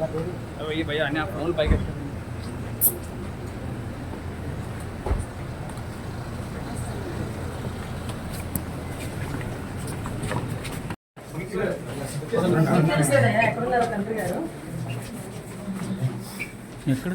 అయ్యి భయ్యా అన్ని ఆ ఫోన్ పైకి ఎక్కడ?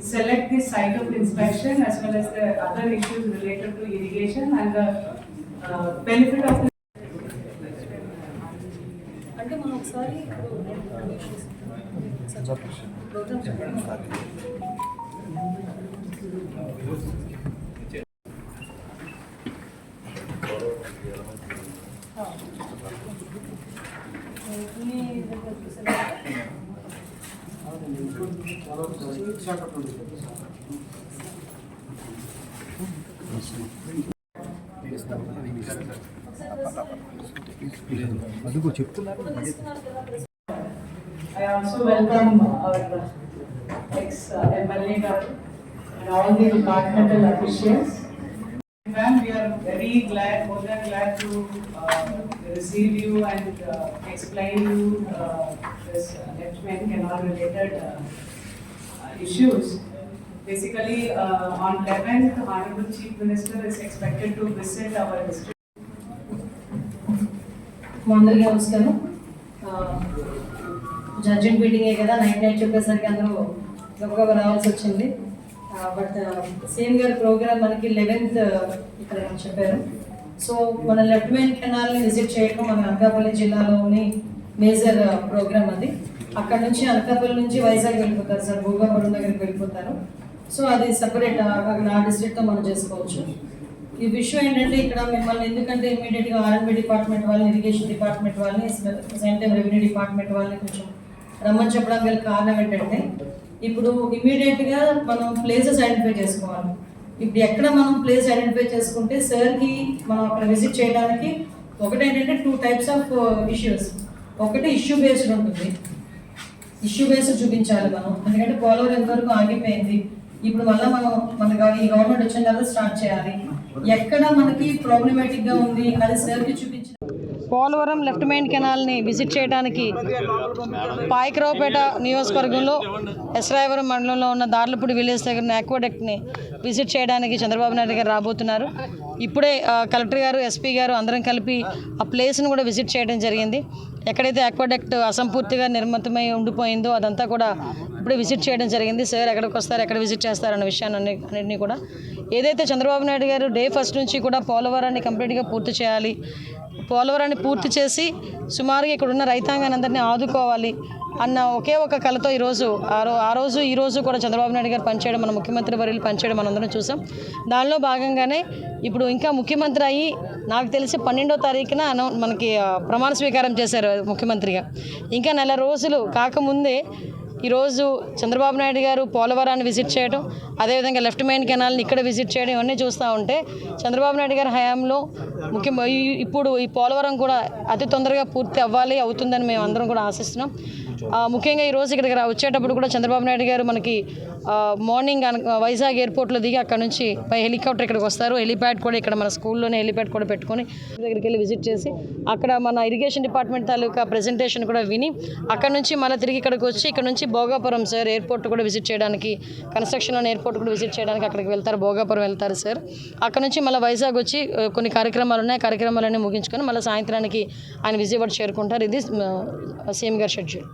select the site of inspection as well as the other issues related to irrigation and the uh, benefit of the అంటే మనం ఒకసారి ప్రోగ్రామ్ చెప్పండి చెప్తున్నారు I also welcome our ex-MLA and all. Ma'am, we are very glad, more than glad to uh, receive you and uh, explain you uh, this uh, left main canal related uh, issues. Basically, uh, on 11th, Honorable Chief Minister is expected to visit our district. అందరికీ నమస్కారం మీటింగే కదా night night చెప్పేసరికి అందరూ గబగబా రావాల్సి వచ్చింది but same గారి programme మనకి లెవెన్త్ ఇక్కడ చెప్పారు సో మన లెఫ్ట్ మెయిన్ కెనాల్ని విజిట్ చేయడం మన అనకాపల్లి జిల్లాలోని మేజర్ ప్రోగ్రామ్ అది అక్కడ నుంచి అనకాపల్లి నుంచి వైజాగ్ వెళ్ళిపోతారు సార్ భూగాపురం దగ్గరికి వెళ్ళిపోతారు. సో అది సపరేట్ ఆ డిస్ట్రిక్ట్తో మనం చేసుకోవచ్చు. ఈ విషయం ఏంటంటే ఇక్కడ మిమ్మల్ని ఎందుకంటే ఇమీడియట్గా ఆర్ఎన్బి డిపార్ట్మెంట్ వాళ్ళని ఇరిగేషన్ డిపార్ట్మెంట్ వాళ్ళని సేమ్ టైం రెవెన్యూ డిపార్ట్మెంట్ వాళ్ళని కొంచెం రమ్మని చెప్పడం గల కారణం ఏంటంటే ఇప్పుడు ఇమీడియట్గా మనం ప్లేసెస్ ఐడెంటిఫై చేసుకోవాలి. ఇప్పుడు ఎక్కడ మనం ప్లేస్ ఐడెంటిఫై చేసుకుంటే సార్కి మనం అక్కడ విజిట్ చేయడానికి uh, ఒకటి ఏంటంటే టూ టైప్స్ ఆఫ్ ఇష్యూస్ ఒకటి ఇష్యూ బేస్డ్ ఉంటుంది. ఇష్యూ బేస్డ్ చూపించాలి మనం. ఎందుకంటే పోలవరం ఎంతవరకు ఆగిపోయింది? ఇప్పుడు మళ్ళీ మనం మన ఈ గవర్నమెంట్ వచ్చిన తర్వాత స్టార్ట్ చేయాలి. ఎక్కడ మనకి ప్రాబ్లమేటిక్గా ఉంది? అది సార్కి చూపించిన పోలవరం లెఫ్ట్ మెయిన్ కెనాల్ని విజిట్ చేయడానికి పాయకరావుపేట నియోజకవర్గంలో ఎస్రాయవరం మండలంలో ఉన్న దార్లపూడి విలేజ్ దగ్గర ఆక్వాడెక్ట్ని విజిట్ చేయడానికి చంద్రబాబు నాయుడు గారు రాబోతున్నారు. ఇప్పుడే కలెక్టర్ గారు ఎస్పీ గారు అందరం కలిపి ఆ ప్లేస్ను కూడా విజిట్ చేయడం జరిగింది. ఎక్కడైతే ఆక్వాడెక్ట్ అసంపూర్తిగా నిర్మితమై ఉండిపోయిందో అదంతా కూడా ఇప్పుడే విజిట్ చేయడం జరిగింది. సార్ ఎక్కడికి వస్తారు ఎక్కడ విజిట్ చేస్తారన్న విషయాన్ని అన్నింటినీ కూడా. ఏదైతే చంద్రబాబు నాయుడు గారు డే ఫస్ట్ నుంచి కూడా పోలవరాన్ని కంప్లీట్గా పూర్తి చేయాలి పోలవరాన్ని పూర్తి చేసి సుమారుగా ఇక్కడ ఉన్న రైతాంగాన్ని అందరినీ ఆదుకోవాలి అన్న ఒకే ఒక కళతో ఈరోజు ఆ రో ఆ రోజు ఈ రోజు కూడా చంద్రబాబు నాయుడు గారు పనిచేయడం మన ముఖ్యమంత్రి వర్యులు పనిచేయడం మనందరం చూసాం. దానిలో భాగంగానే ఇప్పుడు ఇంకా ముఖ్యమంత్రి అయ్యి నాకు తెలిసి పన్నెండో తారీఖున మనకి ప్రమాణ స్వీకారం చేశారు ముఖ్యమంత్రిగా. ఇంకా నెల రోజులు కాకముందే ఈరోజు చంద్రబాబు నాయుడు గారు పోలవరాన్ని విజిట్ చేయడం అదేవిధంగా లెఫ్ట్ మెయిన్ కెనాల్ని ఇక్కడ విజిట్ చేయడం ఇవన్నీ చూస్తూ ఉంటే చంద్రబాబు నాయుడు గారి హయాంలో ముఖ్యం ఈ- ఇప్పుడు ఈ పోలవరం కూడా అతి తొందరగా పూర్తి అవ్వాలి అవుతుందని మేము అందరం కూడా ఆశిస్తున్నాం. ముఖ్యంగా ఈరోజు ఇక్కడికి వచ్చేటప్పుడు కూడా చంద్రబాబు నాయుడు గారు మనకి మార్నింగ్ వైజాగ్ ఎయిర్పోర్ట్లో దిగి అక్కడ నుంచి పై హెలికాప్టర్ ఇక్కడికి వస్తారు. హెలిప్యాడ్ కూడా ఇక్కడ మన స్కూల్లోనే హెలిప్యాడ్ కూడా పెట్టుకొని దగ్గరికి వెళ్ళి విజిట్ చేసి అక్కడ మన ఇరిగేషన్ డిపార్ట్మెంట్ తాలూకా ప్రెజెంటేషన్ కూడా విని అక్కడ నుంచి మళ్ళీ తిరిగి ఇక్కడికి వచ్చి ఇక్కడ నుంచి భోగాపురం సార్ ఎయిర్పోర్ట్ కూడా విజిట్ చేయడానికి కన్స్ట్రక్షన్ ఎయిర్పోర్ట్ కూడా విజిట్ చేయడానికి అక్కడికి వెళ్తారు భోగాపురం వెళ్తారు సార్. అక్కడ నుంచి మళ్ళీ వైజాగ్ వచ్చి కొన్ని కార్యక్రమాలు ఉన్నాయి. కార్యక్రమాలన్నీ ముగించుకొని మళ్ళీ సాయంత్రానికి ఆయన విజయవాడ చేరుకుంటారు. ఇది సీఎం గారి షెడ్యూల్